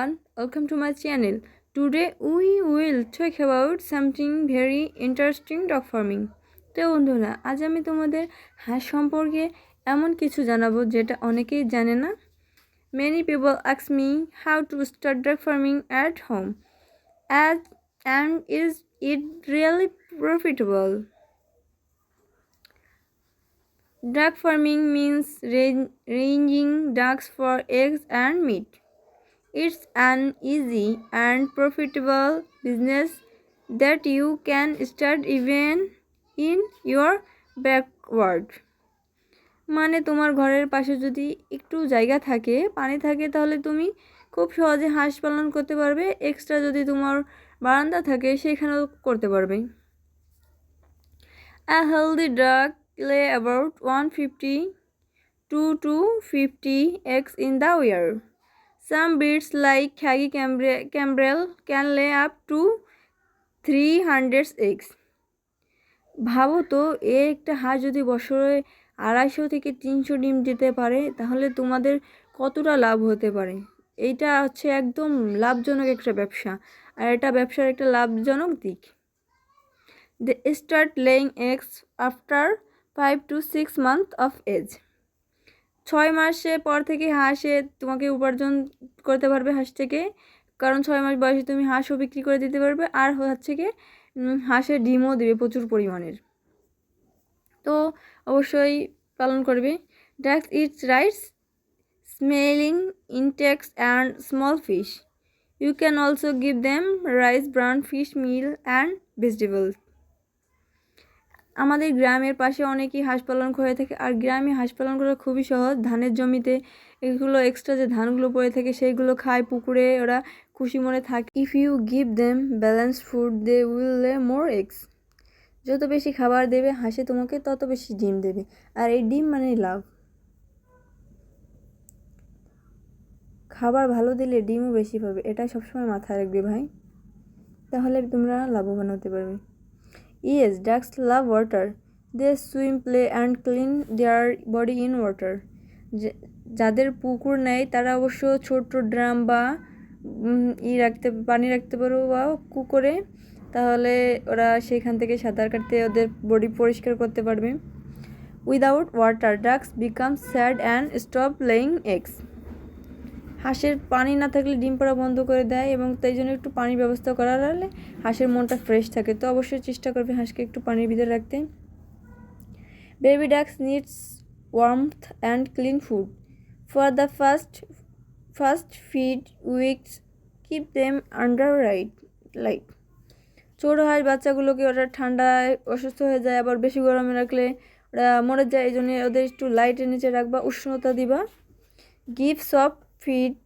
everyone, welcome to my channel. Today we will talk about something very interesting dog farming. তো বন্ধুরা আজ আমি তোমাদের হাঁস সম্পর্কে এমন কিছু জানাব যেটা অনেকেই জানে না many people asks me how to start dog farming at home as and is it really profitable Duck farming means ra- raising ducks for eggs and meat. It's an easy and profitable business that you can start even in your backward. মানে তোমার ঘরের পাশে যদি একটু জায়গা থাকে, পানি থাকে, তাহলে তুমি খুব সহজে হাঁস পালন করতে পারবে। এক্সট্রা যদি তোমার বারান্দা থাকে, সেখানেও করতে পারবে। A healthy duck lay about one fifty to two fifty eggs in the year Some breeds like Khagi Cambre- Cambrel can lay up to 300 eggs. ভাবো তো, এ একটা হাঁস যদি বছরে আড়াইশো থেকে তিনশো ডিম দিতে পারে, তাহলে তোমাদের কতটা লাভ হতে পারে? এইটা হচ্ছে একদম লাভজনক একটা ব্যবসা, আর এটা ব্যবসার একটা লাভজনক দিক। They start laying eggs after five to six month of age ছয় মাসে পর থেকে হাঁসে তোমাকে উপার্জন করতে পারবে হাঁস থেকে। কারণ ছয় মাস বয়সে তুমি হাঁসও বিক্রি করে দিতে পারবে। আর হচ্ছে কি হাঁসের ডিমও দেবে প্রচুর পরিমাণের। তো অবশ্যই পালন করবে। Ducks eats rice smelling insects and small fish you can also give them rice brown fish meal and vegetables আমাদের গ্রামের পাশে অনেকেই হাঁস পালন করে থাকে, আর গ্রামে হাঁস পালন করা খুবই সহজ। ধানের জমিতে এগুলো এক্সট্রা যে ধানগুলো পড়ে থাকে, সেইগুলো খায়, পুকুরে ওরা খুশি মনে থাকে। If you give them balance food they will lay more eggs যত বেশি খাবার দেবে হাঁসে তোমাকে তত বেশি ডিম দেবে। আর এই ডিম মানেই লাভ। খাবার ভালো দিলে ডিমও বেশি পাবে, এটা সবসময় মাথায় রাখবে ভাই। তাহলে তোমরা লাভবান হতে পারবে। Yes ducks love water they swim play and clean their body in water যাদের পুকুর নেই, তারা অবশ্য ছোট ড্রাম বা ই রাখতে, পানি রাখতে পারো বা কুকুরে। তাহলে ওরা সেখান থেকে সাঁতার কাটতে ওদের বডি পরিষ্কার করতে পারবে। Without water ducks become sad and stop laying eggs হাঁসের পানি না থাকলে ডিম পাড়া বন্ধ করে দেয় এবং তাই জন্য একটু পানির ব্যবস্থা করা হলে হাঁসের মনটা ফ্রেশ থাকে। তো অবশ্যই চেষ্টা করবে হাঁসকে একটু পানির ভিতরে রাখতে। Baby ducks needs warmth and clean food for the first first feed weeks keep them under right light ছোটো হাঁস বাচ্চাগুলোকে ওরা ঠান্ডায় অসুস্থ হয়ে যায়, আবার বেশি গরমে রাখলে ওরা মরে যায়, এই জন্য ওদের একটু লাইটের নিচে রাখবা, উষ্ণতা দিবা। Give soft feed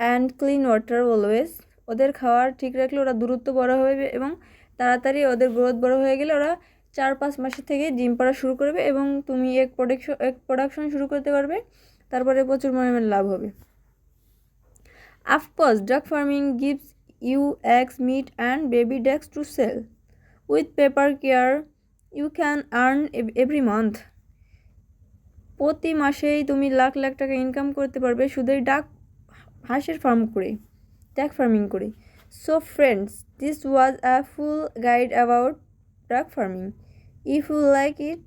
and clean water always. ওদের খাওয়ার ঠিক রাখলে ওরা দূরত্ব বড় হবে এবং তাড়াতাড়ি ওদের গ্রোথ বড় হয়ে গেলে ওরা চার পাঁচ মাসের থেকে ডিম পাড়া শুরু করবে এবং তুমি এক প্রোডাকশন এক প্রোডাকশন শুরু করতে পারবে, তারপরে প্রচুর পরিমাণে লাভ হবে। Of duck farming gives you eggs meat and baby ducks to sell with proper care you can earn every month. প্রতি মাসেই তুমি লাখ লাখ টাকা ইনকাম করতে পারবে শুধু ডাক, হাঁসের ফার্ম করে ডাক ফার্মিং করে। So friends this was a full guide about duck farming if you like it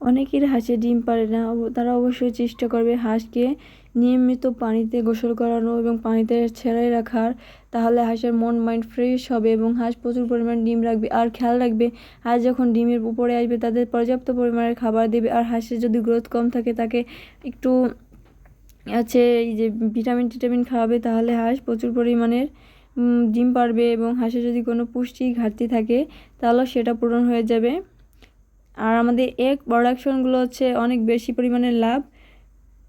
অনেকের হাঁসে ডিম পারে না। তারা অবশ্যই চেষ্টা করবে হাঁসকে নিয়মিত পানিতে গোসল করানো এবং পানিতে ছেড়ে রাখার। তাহলে হাঁসের মন, মাইন্ড ফ্রেশ হবে এবং হাঁস প্রচুর পরিমাণ ডিম রাখবে। আর খেয়াল রাখবে, হাঁস যখন ডিমের উপরে আসবে তাদের পর্যাপ্ত পরিমাণের খাবার দেবে। আর হাঁসের যদি গ্রোথ কম থাকে, তাকে একটু আছে এই যে ভিটামিন, টিটামিন খাওয়াবে, তাহলে হাঁস প্রচুর পরিমাণের ডিম পারবে এবং হাঁসের যদি কোনো পুষ্টি ঘাটতি থাকে তাহলে সেটা পূরণ হয়ে যাবে। আর আমাদের এক প্রোডাকশনগুলো হচ্ছে অনেক বেশি পরিমাণে লাভ।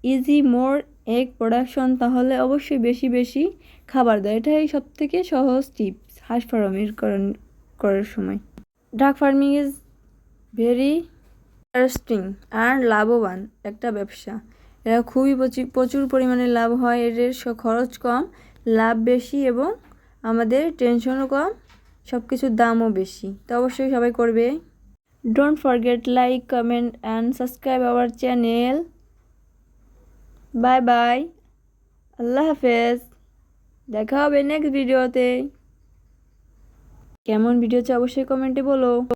ইজি মোর এক প্রোডাকশন তাহলে অবশ্যই বেশি বেশি খাবার দেয়। এটাই সব থেকে সহজ টিপস হাঁস ফার্মের করার সময়। Duck farming is very interesting আর লাভবান একটা ব্যবসা। এরা খুবই প্রচুর পরিমাণে লাভ হয়। এদের খরচ কম, লাভ বেশি এবং আমাদের টেনশনও কম সব কিছুর দামও বেশি। তো অবশ্যই সবাই করবে। Don't forget like, comment and subscribe our channel. Bye bye. আল্লাহ হাফেজ দেখা হবে নেক্সট ভিডিওতে কেমন ভিডিও চাই অবশ্যই কমেন্টে বলো